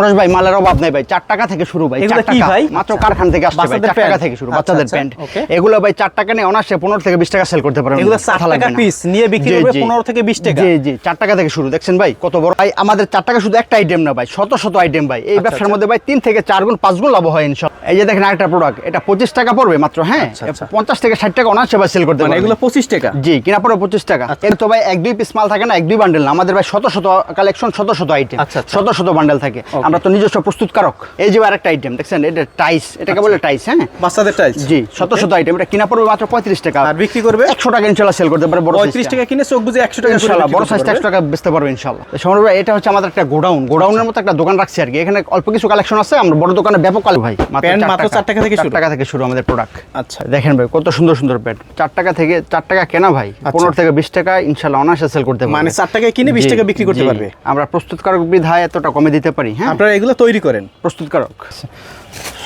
পরশ ভাই মালের অভাব নেই ভাই। চার টাকা থেকে শুরু ভাই চার টাকা। মাত্র আচ্ছা। কারখানা থেকে আসছে ভাই চার টাকা থেকে শুরু আচ্ছা, বাচ্চাদের আচ্ছা, প্যান্ট এগুলো ভাই চার টাকা নিয়ে অনার্সে পনেরো থেকে বিশ টাকা সেল করতে পারবেন এগুলো চার টাকা পিস নিয়ে বিক্রি করবে পনেরো থেকে বিশ টাকা। জি জি চার টাকা থেকে শুরু। দেখছেন ভাই কত বড়? ভাই আমাদের চার টাকা শুধু একটা আইটেম না ভাই শত শত আইটেম ভাই। এই ব্যবসার আচ্ছা। মধ্যে ভাই তিন থেকে চার গুণ পাঁচ গুণ লাভ হয় ইনশাল্লাহ। এই যে দেখেন আরেকটা প্রোডাক্ট এটা পঁচিশ টাকা পড়বে মাত্র হ্যাঁ? আচ্ছা, আচ্ছা। পঞ্চাশ থেকে ষাট টাকা অনার্সে ভাই সেল করতে মানে পারবেন। এগুলো পঁচিশ টাকা? জি কিনা পড়ে পঁচিশ টাকা। আচ্ছা। এর তো ভাই এক দুই পিস মাল থাকে না এক দুই বান্ডেল না। আমাদের ভাই শত শত কালেকশন শত শত আইটেম আচ্ছা, আচ্ছা। শত শত বান্ডেল থাকে। আমরা তো নিজস্ব প্রস্তুতকারক। এই যে আরেকটা আইটেম দেখছেন? এটা টাইস এটাকে বলে টাইস হ্যাঁ? বাচ্চাদের টাইলস জি শত শত আইটেম এটা কিনা পড়বে মাত্র পঁয়ত্রিশ টাকা। আর বিক্রি করবে? একশো টাকা ইনশাল্লাহ সেল করতে পারে বড় পঁয়ত্রিশ টাকা কিনে চোখ বুঝে একশো টাকা ইনশাল্লাহ বড় সাইজটা একশো টাকা বেচতে পারবে ইনশাল্লাহ। সমর ভাই এটা হচ্ছে আমাদের একটা গোডাউন গোডাউনের মতো একটা দোকান রাখছি আর কি। এখানে অল্প কিছু কালেকশন আছে। আমরা বড় দোকানে ব্যাপক কাল ভাই মাত্র চার টাকা। থেকে শুরু। টাকা থেকে শুরু আমাদের প্রোডাক্ট আচ্ছা। দেখেন ভাই কত সুন্দর সুন্দর প্যান্ট চার টাকা থেকে চার টাকা কেনা ভাই। পনেরো থেকে বিশ টাকা ইনশাল্লাহ অনার্সে সেল করতে পারবে। মানে চার টাকায় কিনে বিশ টাকা বিক্রি করতে পারবে। আমরা প্রস্তুতকারক বিধায় এতটা কমে দিতে পারি হ্যাঁ? আপনারা এগুলো তৈরি করেন। প্রস্তুতকারক।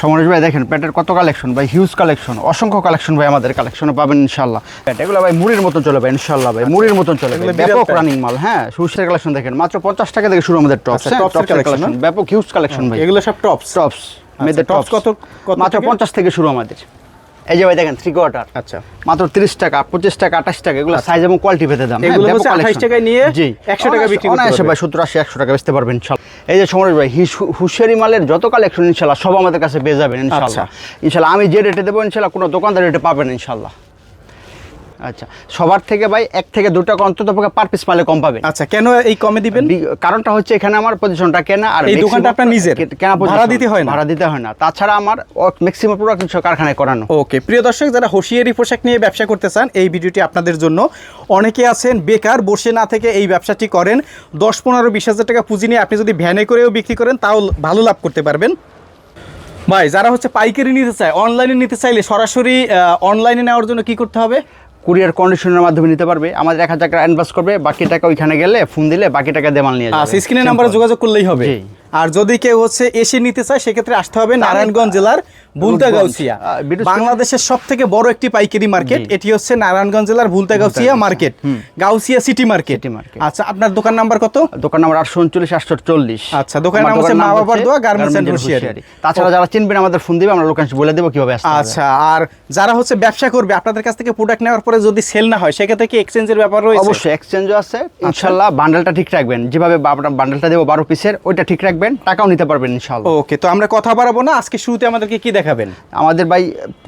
সমরেশ ভাই দেখেন প্যাটের কত কালেকশন ভাই হিউজ কালেকশন অসংখ্য কালেকশন ভাই আমাদের কালেকশনে পাবেন ইনশাল্লাহ প্যাট এগুলো ভাই মুড়ির মতন চলে ভাই ইনশাল্লাহ ভাই মুড়ির মতন চলে ভাই। ব্যাপক রানিং মাল হ্যাঁ সুসের কালেকশন দেখেন মাত্র পঞ্চাশ টাকা থেকে শুরু আমাদের টপস collection, কালেকশন ব্যাপক হিউজ কালেকশন ভাই। এগুলো সব টপস টপস মেয়েদের টপস কত মাত্র পঞ্চাশ থেকে শুরু আমাদের। এই যে ভাই দেখেন থ্রি কোয়ার্টার আচ্ছা। মাত্র তিরিশ টাকা পঁচিশ টাকা আঠাশ টাকা এগুলো সাইজ এবং কোয়ালিটি ভেদে দাম। হ্যাঁ, এগুলো হচ্ছে 28 টাকায় নিয়ে জি। 100 টাকা বিক্রি করতে ভাই সত্তর আশি একশো টাকা বেচতে পারবেন ইনশাল্লাহ। এই যে সমরেশ ভাই হুঁশিয়ারি মালের যত কালেকশন ইনশাল্লাহ সব আমাদের কাছে পেয়ে যাবেন ইনশাল্লাহ। ইনশাল্লাহ আমি যে রেটে দেবো ইনশাল্লাহ কোনো দোকানদার রেটে পাবেন ইনশাল্লাহ। আচ্ছা সবার থেকে ভাই এক থেকে দু টাকা অন্তত পার পিস মালে কম পাবেন। আচ্ছা কেন এই কমে দিবেন? কারণটা হচ্ছে এখানে আমার পজিশনটা কেনা আর এই দোকানটা আপনার নিজের? কেনা ভাড়া দিতে হয় না? ভাড়া দিতে হয় না। তাছাড়া আমার ম্যাক্সিমাম প্রোডাক্ট কারখানায় করানো। ওকে প্রিয় দর্শক যারা হোশিয়ারি পোশাক নিয়ে ব্যবসা করতে চান এই ভিডিওটি আপনাদের জন্য। অনেকে আছেন বেকার বসে না থেকে এই ব্যবসাটি করেন। দশ পনেরো বিশ হাজার টাকা পুঁজি নিয়ে আপনি যদি ভ্যানে করেও বিক্রি করেন তাও ভালো লাভ করতে পারবেন। ভাই যারা হচ্ছে পাইকারি নিতে চায় অনলাইনে নিতে চাইলে সরাসরি অনলাইনে নেওয়ার জন্য কি করতে হবে? কুরিয়ার কন্ডিশনের মাধ্যমে নিতে পারবে। আমাদের এক হাজার টাকা অ্যাডভান্স করবে বাকি টাকা ওইখানে গেলে ফোন দিলে বাকি টাকা দেওয়াল নিয়ে যাবে। আচ্ছা স্ক্রিনের নাম্বারে যোগাযোগ করলেই হবে। আর যদি কেউ হচ্ছে এসে নিতে চায় সেক্ষেত্রে আসতে হবে নারায়ণগঞ্জ জেলার বুলতাগাউসিয়া বাংলাদেশের সব থেকে বড় একটি পাইকারি মার্কেট। এটি হচ্ছে নারায়ণগঞ্জ জেলার Bulta Gausia market Gausia city market. আচ্ছা আপনার দোকান নাম্বার কত? দোকান নাম্বার আটশো উনচল্লিশ আটশো চল্লিশ। আচ্ছা, দোকানের নাম হচ্ছে মা বাবার দোয়া, গার্মেন্টস and হুঁশিয়ারি। তাছাড়া যারা চিনবেন আমাদের ফোন দিবে আমরা লোকেশন বলে দেবো কীভাবে আসতে হবে। আচ্ছা আর যারা হচ্ছে ব্যবসা করবে আপনাদের কাছ থেকে প্রোডাক্ট নেওয়ার পরে যদি সেল না হয় সেক্ষেত্রে কি এক্সচেঞ্জের ব্যাপার রয়েছে? অবশ্যই এক্সচেঞ্জও আছে। ইনশাল্লাহ বান্ডেলটা ঠিক রাখবেন। যেভাবে বান্ডেলটা দেবো বারো পিসের ওইটা ঠিক রাখবেন। টাকাও নিতে পারবেন ইনশাল্লাহ ওকে তো আমরা কথা বাড়াবো না আজকে শুরুতে আমাদেরকে কি দেখাবেন? আমাদের ভাই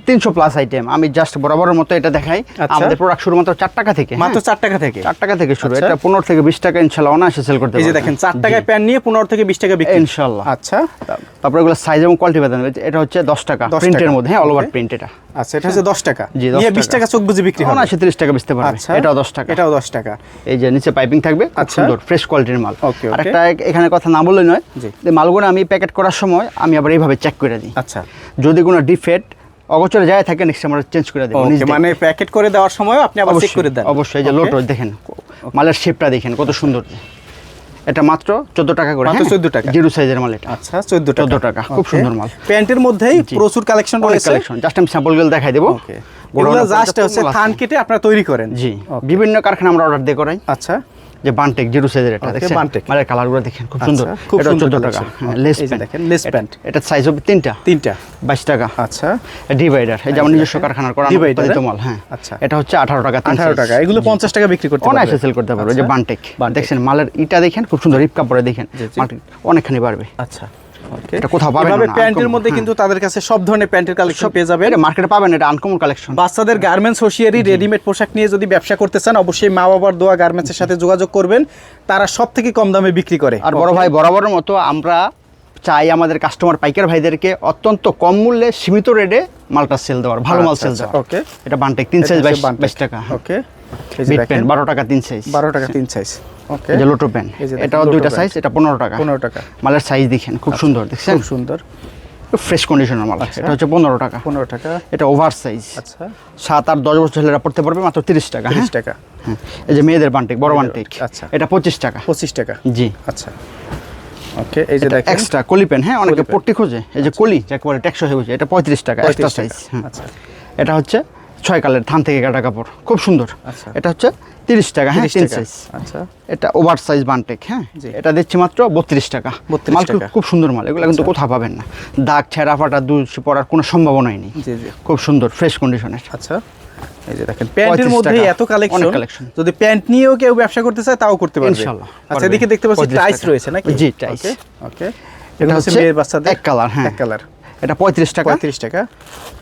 তিনশো প্লাস আইটেম আমি জাস্ট বরাবরের মতো এটা দেখাই। আচ্ছা। আমাদের প্রোডাক্ট শুরু মাত্র চার টাকা থেকে মাত্র হ্যাঁ? চার টাকা থেকে? চার টাকা থেকে শুরু আচ্ছা। এটা পনেরো থেকে বিশ টাকা ইনশাল্লাহ অনায়াসে সেল করতে এই যে দেখেন চার টাকায় প্যান নিয়ে পনেরো থেকে বিশ টাকা বিক্রি। ইনশাল্লাহ আচ্ছা। তারপরে এগুলো সাইজ এবং কোয়ালিটি বেতন এটা হচ্ছে দশ টাকা প্রিন্টের মধ্যে হ্যাঁ অল ওভার প্রিন্ট এটা। আচ্ছা এটা হচ্ছে দশ টাকা। জি, 10 নিয়ে বিশ টাকা। চোখ বুঝে বিক্রি হবে। অনায়াসে তিরিশ টাকা বেচতে পারবে। আচ্ছা এটাও দশ টাকা। এটাও দশ টাকা। এই যে নিচে পাইপিং থাকবে আচ্ছা। সুন্দর ফ্রেশ কোয়ালিটির মাল। Okay, আর একটা এখানে কথা না বললে নয়। যে মালগুলো আমি প্যাকেট করার সময় আমি আবার এইভাবে চেক করে দিই। আচ্ছা। যদি কোনো ডিফেক্ট অগোচরে যায় থাকে নেক্সট আমরা চেঞ্জ করে দেবো ওকে মানে প্যাকেট করে দেওয়ার সময় আপনি আবার চেক করে দেন। অবশ্যই এই যে. লোটো দেখেন মালের শেপটা দেখেন কত সুন্দর। এটা মাত্র চোদ্দ টাকা করে মাত্র 14 টাকা। জিরো সাইজের মাল এটা। আচ্ছা চোদ্দ টাকা। 14 টাকা, খুব সুন্দর মাল। প্যান্টের মধ্যেই প্রচুর কালেকশন রয়েছে। কালেকশন জাস্ট আমি স্যাম্পলগুলো দেখাই দেবো। ওকে। এগুলো জাস্ট হচ্ছে থান কেটে আপনারা তৈরি করেন। জি। বিভিন্ন কারখানা আমরা অর্ডার দিয়ে করাই। আচ্ছা। যে বানটেক জিরো সাইজের এটা দেখেন বানটেক। মালের কালারগুলো দেখেন খুব আচ্ছা, সুন্দর। খুব এটা সুন্দর 14 টাকা। হ্যাঁ লেস প্যান্ট দেখেন, লেস প্যান্ট এটা সাইজ হবে তিনটা। তিনটা। বাইশ টাকা। আচ্ছা। ডিভাইডার এই যেমন নিজস্ব কারখানার করা হ্যাঁ? মাল হ্যাঁ। আচ্ছা। এটা হচ্ছে আঠারো টাকা তিন আঠারো size। টাকা। এগুলো পঞ্চাশ টাকা বিক্রি করতে অনায়াসে পারবে সেল করতে পারবে। যে বান্টেক বানটেক দেখেন মালের ইটা দেখেন খুব সুন্দর রিপ কাপড়ে দেখেন। অনেকখানি বাড়বে। আচ্ছা। এটা কোথাও পাবেন না, প্যান্টের মধ্যে হ্যাঁ। কিন্তু তাদের কাছে সব ধরনের প্যান্টের কালেকশন পেয়ে যাবেন। মার্কেটে পাবেন এটা আনকমন কালেকশন বাচ্চাদের গার্মেন্টস হোশিয়ারি রেডিমেড পোশাক নিয়ে যদি ব্যবসা করতে চান অবশ্যই মা বাবার দোয়া গার্মেন্টসের সাথে যোগাযোগ করবেন। তারা সব থেকে কম দামে বিক্রি করে। আর বড় ভাই বরাবরের মতো আমরা চাই আমাদের কাস্টমার পাইকার ভাইদেরকে অত্যন্ত কম মূল্যে সীমিত রেটে মালটা সেল দেওয়ার ভালো মাল আচ্ছা, সেল আচ্ছা, দেওয়ার। okay. এটা বানটেক তিন বাইশ টাকা ওকে বিট বারো টাকা তিন সাইজ বারো টাকা তিন সাইজ ওকে লোটো এই এটাও দুইটা সাইজ এটা পনেরো টাকা। পনেরো টাকা। মালের সাইজ দেখেন খুব সুন্দর দেখছেন? খুব সুন্দর ফ্রেশ কন্ডিশনের মাল এটা হচ্ছে পনেরো টাকা। পনেরো টাকা। এটা ওভার সাইজ আচ্ছা। সাত আট দশ বছর ছেলেরা পড়তে পারবে মাত্র তিরিশ টাকা তিরিশ হ্যাঁ টাকা। হ্যাঁ। এই যে মেয়েদের বান্টিক বড় বান্টিক আচ্ছা। এটা পঁচিশ টাকা। পঁচিশ টাকা। জি। আচ্ছা। ওকে এই যে দেখেন। এক্সট্রা কলি পেন হ্যাঁ? অনেকে পট্টি খোঁজে এই যে কলি যাকে বলে টেকসো হয়ে এটা পঁয়ত্রিশ টাকা এক্সট্রা সাইজ আচ্ছা। এটা হচ্ছে ছয় কালের থান থেকে কাটা কাপড়। খুব সুন্দর। আচ্ছা। এটা হচ্ছে তিরিশ টাকা হ্যাঁ তিন সাইজ আচ্ছা। এটা ওভার সাইজ বানটেক হ্যাঁ। এটা দিচ্ছি মাত্র বত্রিশ টাকা। 32 মাল খুব- সুন্দর মাল এগুলো কিন্তু কোথাও পাবেন না। দাগ ছেঁড়া ফাটা দুষি পড়ার কোনো সম্ভাবনাই নেই। খুব সুন্দর ফ্রেশ কন্ডিশনের আচ্ছা। এই যে দেখেন প্যান্টের মধ্যে এত কালেকশন যদি প্যান্ট নিয়েও কেউ ব্যবসা করতে চায় তাও করতে পারবে। ইনশাআল্লাহ, আচ্ছা এদিকে দেখতে পাচ্ছি টাইস রয়েছে নাকি? জি, টাইস। ওকে এটা হচ্ছে হচ্ছে মেয়ের বাচ্চাদের? এক কালার হ্যাঁ। এক কালার এটা পঁয়ত্রিশ টাকা। 35 টাকা।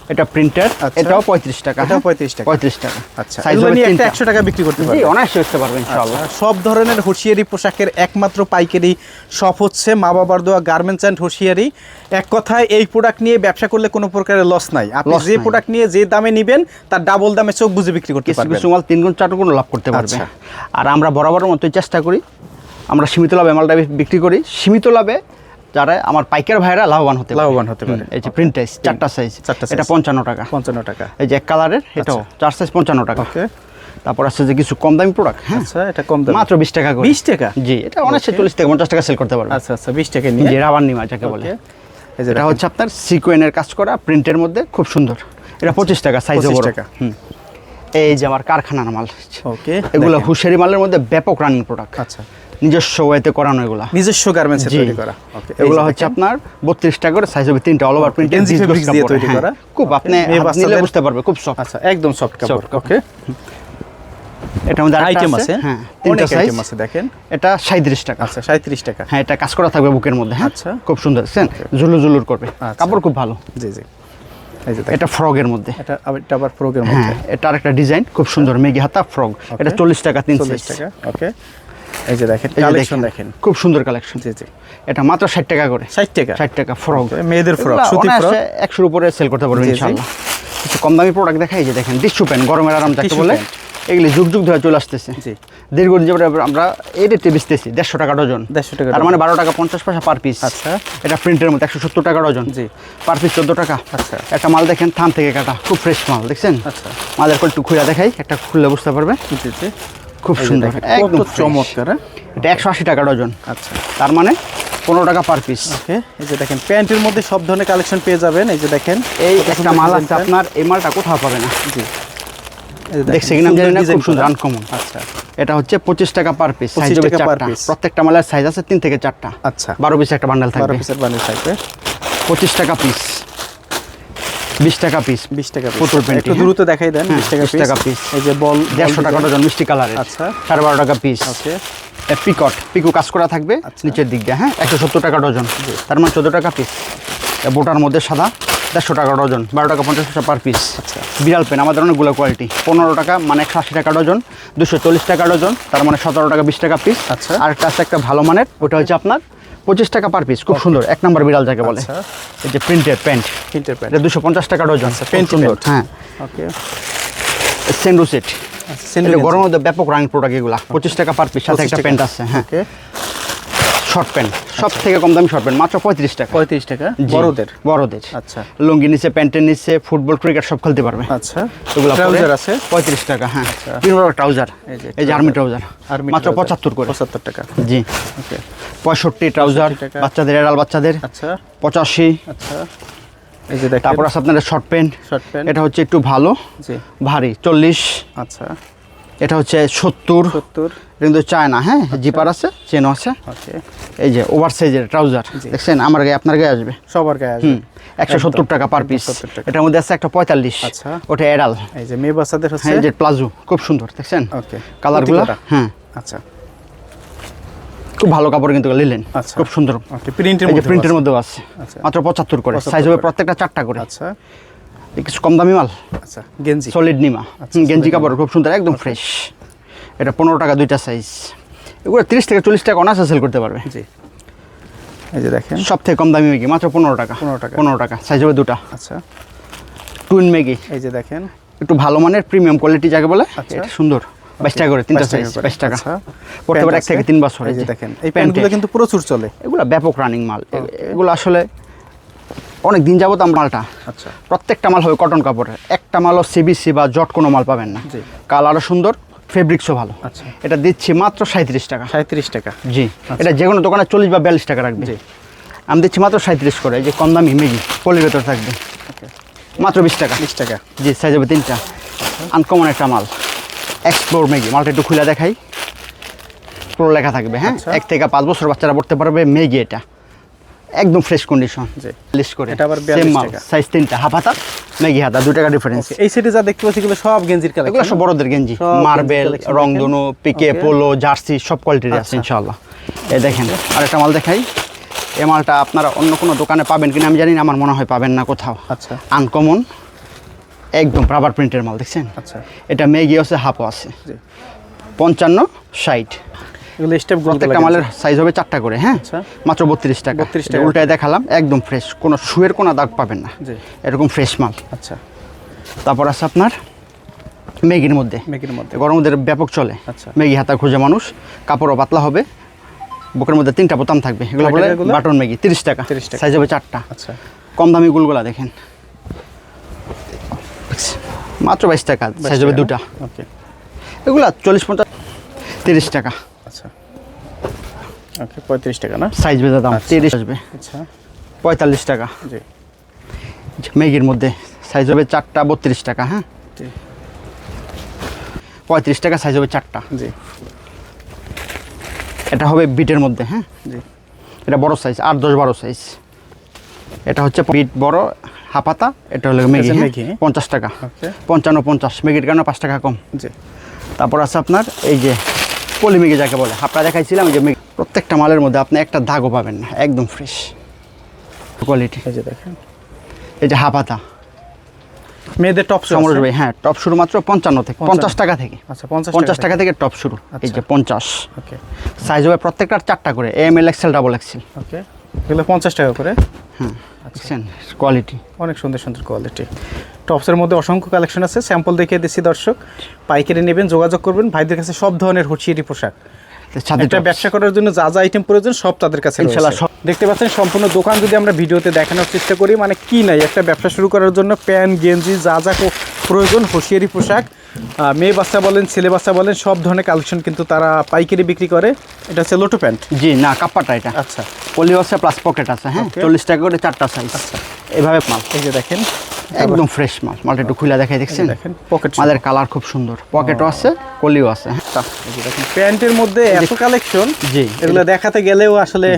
এটা প্রিন্টার আচ্ছা। এটাও পঁয়ত্রিশ টাকা। এটাও 35 টাকা। পঁয়ত্রিশ টাকা। আচ্ছা। সাইজ একটা একশো টাকা বিক্রি করতে জি পারবে অনায়াসে পারবেন ইনশাআল্লাহ। আচ্ছা, সব ধরনের হুঁশিয়ারি পোশাকের একমাত্র পাইকারি শপ হচ্ছে মা বাবার দোয়া গার্মেন্টস অ্যান্ড হুঁশিয়ারি। এক কথায় এই প্রোডাক্ট নিয়ে ব্যবসা করলে কোনো প্রকারের লস নাই। আপনি যে প্রোডাক্ট নিয়ে যে দামে নেবেন তার ডাবল দামে চোখ বুঝে বিক্রি করতে পারবেন। কিছু মাল তিন গুণ চার গুণ লাভ করতে পারবে। আচ্ছা। আর আমরা বরাবরের মতোই চেষ্টা করি। আমরা সীমিত লাভে মালটা বিক্রি করি। সীমিত লাভে যারা আমার পাইকার ভাইরা লাভবান হতে লাভবান হতে পারে। এই যে প্রিন্ট সাইজ চারটা সাইজ চারটা এটা পঞ্চান্ন টাকা। পঞ্চান্ন টাকা। এই যে এক কালারের এটাও চার সাইজ পঞ্চান্ন টাকা। ওকে। তারপর আছে যে কিছু কম দামি প্রোডাক্ট হ্যাঁ? আচ্ছা এটা কম দাম। মাত্র বিশ টাকা করে। 20 টাকা? জি এটা অনায়াসে চল্লিশ থেকে পঞ্চাশ টাকা সেল করতে পারবে। আচ্ছা আচ্ছা বিশ টাকা নিয়ে। যে রাবার নিমা যাকে বলে। এই যে এটা। হচ্ছে আপনার সিকোয়েনের কাজ করা প্রিন্টের মধ্যে খুব সুন্দর। এটা পঁচিশ টাকা সাইজ 25 বড়। টাকা। হুম। এই যে আমার কারখানার মাল। ওকে এগুলো। হুশারি মালের মধ্যে ব্যাপক রানিং প্রোডাক্ট আচ্ছা। নিজস্ব ওয়েতে করানো এগুলা। নিজস্ব গার্মেন্টসে। তৈরি করা। ওকে এগুলো হচ্ছে আপনার বত্রিশ টাকা করে সাইজ হবে তিনটা অল ওভার প্রিন্ট গেঞ্জি fabrics দিয়ে তৈরি করা। খুব. আপনি নিলে বুঝতে পারবে খুব সফট আচ্ছা একদম সফট কাপড় ওকে এটা আরেকটা আইটেম আছে। হ্যাঁ তিনটা সাইজ আইটেম আছে দেখেন। এটা সাঁত্রিশ টাকা। আচ্ছা সাঁত্রিশ টাকা। হ্যাঁ এটা কাজ করা থাকবে বুকের মধ্যে হ্যাঁ। আচ্ছা। খুব সুন্দর দেখছেন? ঝুলু ঝুলুর করবে। আচ্ছা। কাপড় খুব ভালো। জি জি। দেখেন। এটা ফ্রগের মধ্যে। এটা আবার- এটা আবার প্রোগের হ্যাঁ মধ্যে এটা আরেকটা ডিজাইন খুব সুন্দর মেগি হাতা ফ্রগ। এটা চল্লিশ টাকা তিন চল্লিশ সাইজ টাকা ওকে এই যে দেখেন কালেকশন দেখেন খুব সুন্দর কালেকশন জি জি। এটা মাত্র ষাট টাকা করে। ষাট টাকা? ষাট টাকা ফ্রক মেয়েদের frock, সুতি frock। একশোর উপরে সেল করতে পারবেন। ইনশাল্লাহ কিছু কম দামি প্রোডাক্ট দেখাই যে দেখেন প্যান্ট গরমের আরাম যাকে বলে? এগুলি যুগ যুগ ধরে চলে আসতেছে। জি। দীর্ঘদিন আমরা এই রেটে বেচতেছি দেড়শো টাকা ডজন। 150 টাকা তার মানে বারো টাকা পঞ্চাশ পয়সা পার পিস আচ্ছা। এটা প্রিন্টের মধ্যে একশো সত্তর টাকা ডজন। জি। পার পিস চোদ্দ টাকা। আচ্ছা। একটা মাল দেখেন থান থেকে কাটা খুব ফ্রেশ মাল দেখছেন? আচ্ছা। মালের একটু খুলে দেখাই একটা খুললে বুঝতে পারবে। জি জি। খুব সুন্দর একদম চমৎকার হ্যাঁ? এটা একশো আশি টাকা ডজন আচ্ছা। তার মানে পনেরো টাকা পার পিস ওকে এই যে দেখেন প্যান্টের মধ্যে সব ধরনের কালেকশন পেয়ে যাবেন এই যে দেখেন এই একটা মাল আছে আপনার এই মালটা কোথাও পাবে না। জি। এই যে দেখছে কিনা জানি না খুব সুন্দর আনকমন আচ্ছা। এটা হচ্ছে পঁচিশ টাকা পার পিস সাইজ হবে চারটা। প্রত্যেকটা মালের সাইজ আছে তিন থেকে চারটা। আচ্ছা। বারো পিস একটা বান্ডেল বারো পিসের বানিয়ে থাকবে। পঁচিশ টাকা পিস বিশ টাকা পিস বিশ টাকা piece। পুতুল প্যান্টি, একটু হ্যাঁ। দ্রুত দেখাই দেন হ্যাঁ, বিশ টাকা 20 টাকা পিস এই যে বল দেড়শো টাকা ডজন মিষ্টি কালারের আচ্ছা। সাড়ে বারো টাকা পিস ওকে। পিকট পিকু কাজ করা থাকবে আচ্ছা। নিচের দিক দিয়ে হ্যাঁ? একশো সত্তর টাকা ডজন। তার মানে চোদ্দ টাকা পিস বোটার মধ্যে সাদা দেড়শো টাকা ডজন বারো টাকা পঞ্চাশ পয়সা পার পিস আচ্ছা। বিড়াল পেন আমাদের অনেকগুলো কোয়ালিটি পনেরো টাকা মানে একশো আশি টাকা ডজন দুশো চল্লিশ টাকা ডজন তার মানে সতেরো টাকা বিশ টাকা পিস আচ্ছা। আর একটা আছে একটা ভালো মানের ওটা হচ্ছে আপনার পঁচিশ টাকা পার পিস খুব সুন্দর। এক নম্বর বিড়াল যাকে বলে। আচ্ছা। এই যে প্রিন্টের প্যান্ট প্রিন্টের প্যান্ট দুশো পঞ্চাশ টাকা ডজন প্যান্ট সুন্দর। হ্যাঁ। ওকে সেন্ডু সেট সেন্ডু গরমের মধ্যে ব্যাপক রানিং প্রোডাক্ট এগুলা পঁচিশ টাকা পার পিস সাথে একটা। প্যান্ট আছে হ্যাঁ। ওকে শর্ট প্যান্ট সব থেকে কম দামি শর্ট প্যান্ট মাত্র পঁয়ত্রিশ টাকা। পঁয়ত্রিশ টাকা? বড়দের? বড়দের। আচ্ছা। লুঙ্গি নিচে প্যান্টের নিচে ফুটবল ক্রিকেট সব খেলতে পারবে। আচ্ছা। এগুলো ট্রাউজার আছে? পঁয়ত্রিশ টাকা হ্যাঁ। বিভিন্ন ট্রাউজার এই যে আর্মি ট্রাউজার আর্মি মাত্র পঁচাত্তর করে। পঁচাত্তর টাকা। জি। ওকে পঁয়ষট্টি ট্রাউজার বাচ্চাদের এড়াল বাচ্চাদের। আচ্ছা। পঁচাশি। আচ্ছা। এই যে তারপর আছে আপনাদের শর্ট প্যান্ট শর্ট প্যান্ট এটা হচ্ছে একটু ভালো। জি। ভারী চল্লিশ। আচ্ছা। এটা হচ্ছে সত্তর। সত্তর। কিন্তু চায় না হ্যাঁ জিপার আছে চেনও আছে। এই যে ওভার সাইজের ট্রাউজার দেখছেন? আমার গায়ে আপনার গায়ে আসবে? সবার গায়ে আসবে। একশো সত্তর টাকা পার পিস। এটার মধ্যে আছে একটা পঁয়তাল্লিশ। আচ্ছা। ওটা এড়াল এই যে মেয়ে বাচ্চাদের হচ্ছে? হ্যাঁ যে প্লাজো খুব সুন্দর দেখছেন? ওকে। কালারগুলো হ্যাঁ। আচ্ছা। খুব ভালো কাপড় কিন্তু লিলেন আচ্ছা। খুব সুন্দর। প্রিন্টের মধ্যে প্রিন্টের মধ্যেও আছে। আচ্ছা। মাত্র পঁচাত্তর করে। সাইজ হবে প্রত্যেকটা চারটা করে। আচ্ছা। কিছু কম দামি মাল? আচ্ছা গেঞ্জি। সলিড নিমা। আচ্ছা, গেঞ্জি কাপড় খুব সুন্দর একদম ফ্রেশ এটা পনেরো টাকা দুইটা সাইজ এগুলো তিরিশ থেকে চল্লিশ টাকা অনার্সে সেল করতে পারবে। জি। এই যে দেখেন। সব থেকে কম দামি ম্যাগি মাত্র পনেরো টাকা। 15 টাকা। পনেরো টাকা সাইজ হবে দুটা। আচ্ছা। টুইন ম্যাগি এই যে দেখেন। একটু ভালো মানের প্রিমিয়াম কোয়ালিটি যাকে বলে আচ্ছা। এটা সুন্দর। বাইশ টাকা করে তিনটা সাইজ। বাইশ টাকা। আচ্ছা। পড়তে পারে এক থেকে তিন বছর এই যে দেখেন। এই প্যান্টগুলো কিন্তু প্রচুর চলে। এগুলো ব্যাপক রানিং মাল। এগুলো আসলে অনেক দিন যাবত আমরা মালটা। আচ্ছা। প্রত্যেকটা মাল হবে কটন কাপড়ের। একটা মালও সিবিসি বা জট কোনো মাল পাবেন না। কালারও সুন্দর ফেব্রিক্সও ভালো। আচ্ছা। এটা দিচ্ছি মাত্র সাঁত্রিশ টাকা। সাঁত্রিশ টাকা। জি। এটা যে কোনো দোকানে চল্লিশ বা বিয়াল্লিশ টাকা রাখবে। জি। আমি দিচ্ছি মাত্র সাঁত্রিশ করে এই যে কম দামি মেগি পলির ভেতর থাকবে। মাত্র বিশ টাকা। বিশ টাকা। জি সাইজ হবে তিনটা। আনকমন একটা মাল। এক্সপ্লোর ম্যাগি মালটা একটু খুলে দেখাই। প্রো লেখা থাকবে হ্যাঁ? আচ্ছা। এক থেকে পাঁচ বছর বাচ্চারা পড়তে পারবে ম্যাগি এটা। একদম ফ্রেশ কন্ডিশন জি। লিস্ট করে। এটা আবার Same 42 মাল টাকা। সাইজ তিনটা। হাফ হাতা ম্যাগি হাতা দু টাকা ডিফারেন্স এই সেটে যা দেখতে পাচ্ছি এগুলো সব গেঞ্জির এগুলো সব বড়দের গেঞ্জি। মার্বেল collection রংধনু পিকে পোলো জার্সি সব কোয়ালিটির আছে আচ্ছা। ইনশাআল্লাহ। এই দেখেন আরেকটা মাল দেখাই। এই মালটা আপনারা অন্য কোনো দোকানে পাবেন কিনা আমি জানি না আমার মনে হয় পাবেন না কোথাও। আচ্ছা। আনকমন একদম রাবার প্রিন্টের মাল দেখছেন? আচ্ছা। এটা মেগি আছে হাফও আছে। জি। পঞ্চান্ন ষাট। এগুলো স্টেপ প্রত্যেকটা মালের সাইজ হবে চারটা করে হ্যাঁ? আচ্ছা। মাত্র বত্রিশ টাকা। 32 এটা টাকা। উল্টায় দেখালাম একদম ফ্রেশ কোনো শুয়ের কোনো দাগ পাবেন না। এরকম ফ্রেশ মাল। আচ্ছা। তারপর আছে আপনার মেগির মধ্যে। মেকির মধ্যে। গরম মধ্যে ব্যাপক চলে। আচ্ছা। ম্যাগি হাতা খুঁজে মানুষ কাপড়ও পাতলা হবে বুকের মধ্যে তিনটা বোতাম থাকবে। এগুলো বলে বাটন ম্যাগি তিরিশ টাকা। 30 টাকা। সাইজ হবে চারটা। আচ্ছা। কম দামি গুলগুলা দেখেন। মাত্র বাইশ টাকা সাইজ হবে দুটা। ওকে এগুলা চল্লিশ পঞ্চাশ তিরিশ টাকা। আচ্ছা। ওকে পঁয়ত্রিশ টাকা না? সাইজ বেঁধে দাম আচ্ছা। তিরিশ আসবে। আচ্ছা। পঁয়তাল্লিশ টাকা। জি। ম্যাগির মধ্যে সাইজ হবে চারটা বত্রিশ টাকা হ্যাঁ? পঁয়ত্রিশ টাকা সাইজ হবে চারটা। জি। এটা হবে বিটের মধ্যে হ্যাঁ? জি। এটা বড় সাইজ আট দশ বারো সাইজ এটা হচ্ছে বিট বড় হাপাতা এটা হলো ম্যাগি হ্যাঁ? ম্যাগি। পঞ্চাশ টাকা। পঞ্চান্ন পঞ্চাশ। ম্যাগির কারণে পাঁচ টাকা কম। জি। তারপর আছে আপনার এই যে পলি মেঘে যাকে বলে। আপনারা দেখাইছিলাম যে প্রত্যেকটা মালের মধ্যে আপনি একটা দাগও পাবেন না একদম ফ্রেশ কোয়ালিটি আছে দেখেন। এই যে হাফাতা মেয়েদের টপ সমরেশ ভাই হ্যাঁ টপ শুরু মাত্র পঞ্চান্ন থেকে পঞ্চাশ টাকা থেকে। আচ্ছা পঞ্চাশ টাকা থেকে। টপ শুরু এই আচ্ছা। যে পঞ্চাশ। ওকে সাইজ হবে প্রত্যেকটার চারটা করে M L XL double XL okay এগুলো পঞ্চাশ টাকা করে। হ্যাঁ দেখছেন কোয়ালিটি অনেক সুন্দর সুন্দর কোয়ালিটি টপসের মধ্যে অসংখ্য কালেকশন আছে স্যাম্পল দেখিয়ে দিচ্ছি দর্শক। পাইকারি নেবেন যোগাযোগ করবেন ভাইদের কাছে সব ধরনের হুঁশিয়ারি পোশাক। একটা ব্যবসা করার জন্য যা যা আইটেম প্রয়োজন সব তাদের কাছে দেখতে পাচ্ছেন সম্পূর্ণ দোকান যদি আমরা ভিডিওতে দেখানোর চেষ্টা করি মানে কি নাই একটা ব্যবসা শুরু করার জন্য প্যান্ট গেঞ্জি যা যা প্রয়োজন হুঁশিয়ারি পোশাক মেয়ে বাচ্চা বলেন ছেলে বাচ্চা বলেন সব ধরনের কালেকশন কিন্তু তারা পাইকারি বিক্রি করে। এটা হচ্ছে লোটো প্যান্ট। জি না কাপ্পাটা এটা। আচ্ছা। পলি আছে প্লাস পকেট আছে হ্যাঁ? চল্লিশ টাকা করে চারটা সাইজ আচ্ছা। এভাবে মাল। এই যে দেখেন একদম ফ্রেশ মাল। মালটা একটু খুলে দেখাই দেখছেন? দেখেন পকেট মালের কালার খুব সুন্দর। পকেটও আছে কলিও আছে হ্যাঁ? দেখেন প্যান্টের মধ্যে এত কালেকশন জি। এগুলো দেখাতে গেলেও আসলে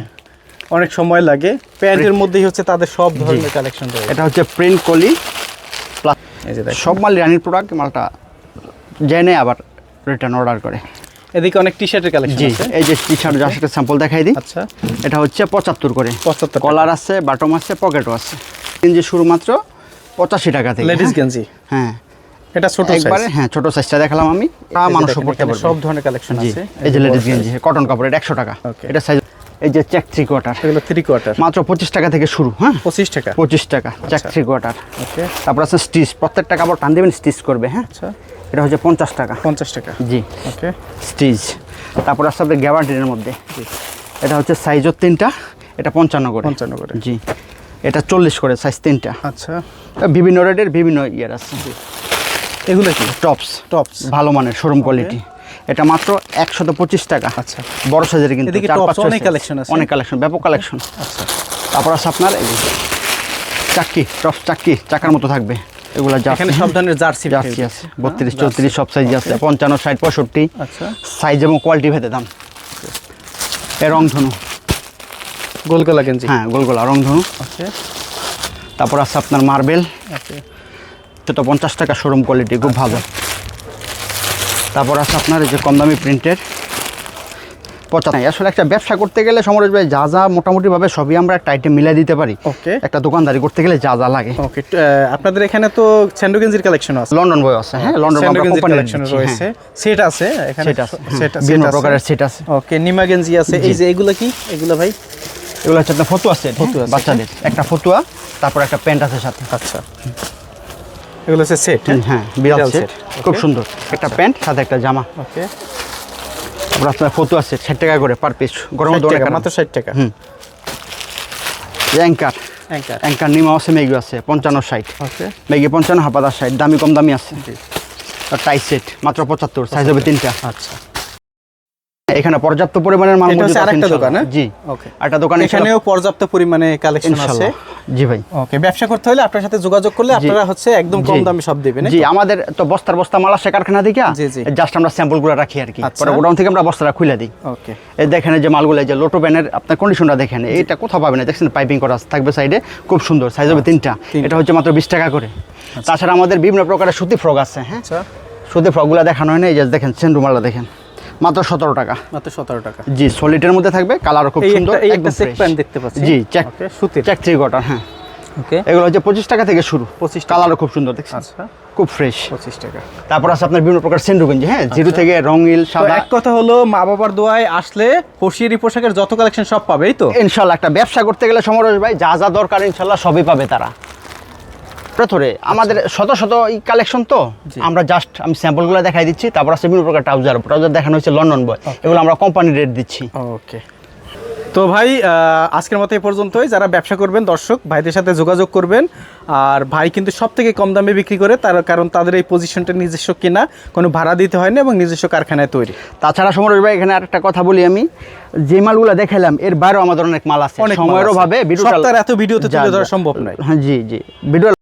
অনেক সময় লাগে। প্যান্টের মধ্যেই হচ্ছে তাদের সব ধরনের কালেকশন রয়েছে। এটা হচ্ছে প্রিন্ট কলি। এই যে সব মাল রানির প্রোডাক্ট মালটা জেনে আবার রিটার্ন অর্ডার করে। এদিকে অনেক টি শার্টের কালেকশন জি এই যে টি শার্ট যার সাথে স্যাম্পল দেখাই দিই। আচ্ছা। এটা হচ্ছে পঁচাত্তর করে। পঁচাত্তর কলার আছে বাটম আছে পকেটও আছে। গেঞ্জি শুরু মাত্র পঁচাশি টাকা থেকে। লেডিস? গেঞ্জি। হ্যাঁ। এটা ছোট একবারে হ্যাঁ ছোট সাইজটা দেখালাম আমি। তা মানুষও পড়তে পারবে। সব ধরনের কালেকশন আছে। এই যে লেডিস গেঞ্জি কটন কাপড় এটা একশো টাকা. এটা সাইজ এই যে চেক থ্রি কোয়ার্টার এগুলো থ্রি কোয়ার্টার মাত্র পঁচিশ টাকা থেকে শুরু হ্যাঁ? পঁচিশ টাকা। পঁচিশ টাকা চেক। থ্রি কোয়ার্টার ওকে। তারপর আছে স্টিচ প্রত্যেকটা কাপড় টান দেবেন স্টিচ করবে হ্যাঁ? আচ্ছা। এটা হচ্ছে পঞ্চাশ টাকা। পঞ্চাশ টাকা। জি। ওকে। স্টিচ তারপর আছে আপনার গ্যাবার্ডিনের মধ্যে। এটা হচ্ছে সাইজও তিনটা এটা পঞ্চান্ন করে। পঞ্চান্ন করে। জি। এটা চল্লিশ করে সাইজ তিনটা। আচ্ছা। বিভিন্ন রেটের বিভিন্ন ইয়ের আছে। এগুলো কি? টপস টপস ভালো মানের শোরুম কোয়ালিটি এটা মাত্র একশত পঁচিশ টাকা। আচ্ছা। বড় সাইজের কিন্তু অনেক collection আছে। অনেক কালেকশন ব্যাপক কালেকশন আচ্ছা। তারপর আছে আপনার চাক্কি টপস চাক্কি চাকার মতো থাকবে। এগুলা এখানে সব ধরনের জার্সি জার্সি আছে। বত্রিশ চৌত্রিশ সব সাইজ আছে। পঞ্চান্ন ষাট পঁয়ষট্টি। আচ্ছা। সাইজ এবং কোয়ালিটি ভেদে দাম। এ রংধনু গোলগোলা গেঞ্জি। হ্যাঁ গোলগোলা রংধনু ওকে তারপর আছে আপনার মার্বেল। ওকে সেটা পঞ্চাশ টাকা শোরুম কোয়ালিটি খুব ভালো। তারপর আছে আপনার এই যে কম দামি প্রিন্টের পঁচাত্তর আসলে একটা ব্যবসা করতে গেলে সমরেশ ভাই যা যা মোটামুটিভাবে সবই আমরা একটা আইটেম মিলাই দিতে পারি। ওকে একটা দোকানদারি করতে গেলে যা যা লাগে। ওকে আপনাদের এখানে তো স্যান্ডো গেঞ্জির কালেকশন আছে। লন্ডন বয় আছে হ্যাঁ লন্ডন গেঞ্জির কালেকশন রয়েছে। সেট আছে এখানে সেট আছে সেট হ্যাঁ, বিভিন্ন প্রকারের সেট আছে। ওকে নিমা গেঞ্জি আছে। এই যে এগুলো কি? এগুলো ভাই? এগুলো হচ্ছে আপনার ফতুয়া সেট ফতুয়া set, বাচ্চাদের। একটা ফতুয়া তারপর একটা প্যান্ট আছে সাথে। আচ্ছা। এগুলো হচ্ছে সেট হ্যাঁ? বিড়াল বিড়াল সেট খুব সুন্দর। একটা প্যান্ট সাথে একটা জামা। ওকে তারপর আপনার ফটো আছে ষাট টাকা করে পার পিস গরম টাকা মাত্র ষাট টাকা। হুম। অ্যাঙ্কার অ্যাঙ্কার অ্যাঙ্কার নিমা আছে মেগি আছে পঞ্চান্ন ষাট। ওকে মেগি পঞ্চান্ন হাফাদার ষাট দামি কম দামি আছে। আর টাই সেট মাত্র পঁচাত্তর সাইজ হবে তিনটা। আচ্ছা। এখানে পর্যাপ্ত পরিমাণের মাল মজুদ আছে আরেকটা। দোকান, হ্যাঁ? জি। ওকে একটা দোকানে এখানেও পর্যাপ্ত পরিমাণে কালেকশন আছে। জি ভাই। ওকে ব্যবসা করতে হলে আপনার সাথে যোগাযোগ করলে আপনারা হচ্ছে একদম কম দামে সব দেবেন জি আমাদের তো বস্তার বস্তা মাল আসে কারখানা থেকে জি, জি। জাস্ট আমরা স্যাম্পলগুলো রাখি আর কি। আচ্ছা। পরে গোডাউন থেকে আমরা বস্তাটা খুলে দিই। ওকে এই দেখেন এই যে মালগুলো এই যে লোটো প্যানের আপনার কন্ডিশনটা দেখেন। এইটা কোথাও পাবেন না দেখছেন পাইপিং করা থাকবে সাইডে খুব সুন্দর সাইজ হবে তিনটা। তিনটা। এটা হচ্ছে মাত্র বিশ টাকা করে। তাছাড়া আমাদের বিভিন্ন প্রকারের সুতি ফ্রক আছে হ্যাঁ? আচ্ছা। সুতি ফ্রকগুলো দেখানো হয় না এই যে দেখেন সেন্ডুমালটা দেখেন। মাত্র সতেরো টাকা। মাত্র সতেরো টাকা। জি সলিডের মধ্যে থাকবে কালারও খুব সুন্দর একদম চেক প্যান্ট দেখতে পাচ্ছি। জি চেক সুতির। চেক থ্রি কোয়ার্টার হ্যাঁ। ওকে এগুলো হচ্ছে পঁচিশ টাকা থেকে শুরু। 25 টাকা। কালারও খুব সুন্দর দেখছেন? আচ্ছা। খুব ফ্রেশ পঁচিশ টাকা। তারপর আছে আপনার বিভিন্ন প্রকার সেন্ডু গেঞ্জি হ্যাঁ? জিরো থেকে রঙিল সাদা। এক কথা হলো মা বাবার দোয়ায় আসলে হোশিয়ারি পোশাকের যত কালেকশন সব পাবে এই তো? ইনশাল্লাহ একটা ব্যবসা করতে গেলে সমরেশ ভাই যা যা দরকার ইনশাল্লাহ সবই পাবে তারা। প্রথমে আমাদের শত শত এই কালেকশন তো আমরা জাস্ট আমি স্যাম্পলগুলো দেখাই দিচ্ছি তারপর আছে বিভিন্ন প্রকার ট্রাউজার ট্রাউজার দেখানো হচ্ছে লন্ডন বয় এগুলো আমরা কোম্পানি রেট দিচ্ছি। ওকে তো ভাই আজকের মতো এই পর্যন্তই। যারা ব্যবসা করবেন দর্শক ভাইদের সাথে যোগাযোগ করবেন। আর ভাই কিন্তু সব থেকে কম দামে বিক্রি করে তার কারণ তাদের এই পজিশনটা নিজস্ব কিনা কোনো ভাড়া দিতে হয় না এবং নিজস্ব কারখানায় তৈরি। তাছাড়া সমরেশ ভাই এখানে আরেকটা কথা বলি আমি। যে মালগুলো দেখালাম এর বাইরেও আমাদের অনেক মাল আছে। সময়ের। অভাবে ভিডিওটা এত ভিডিওতে তুলে ধরা সম্ভব নয়। হ্যাঁ জি জি। ভিডিও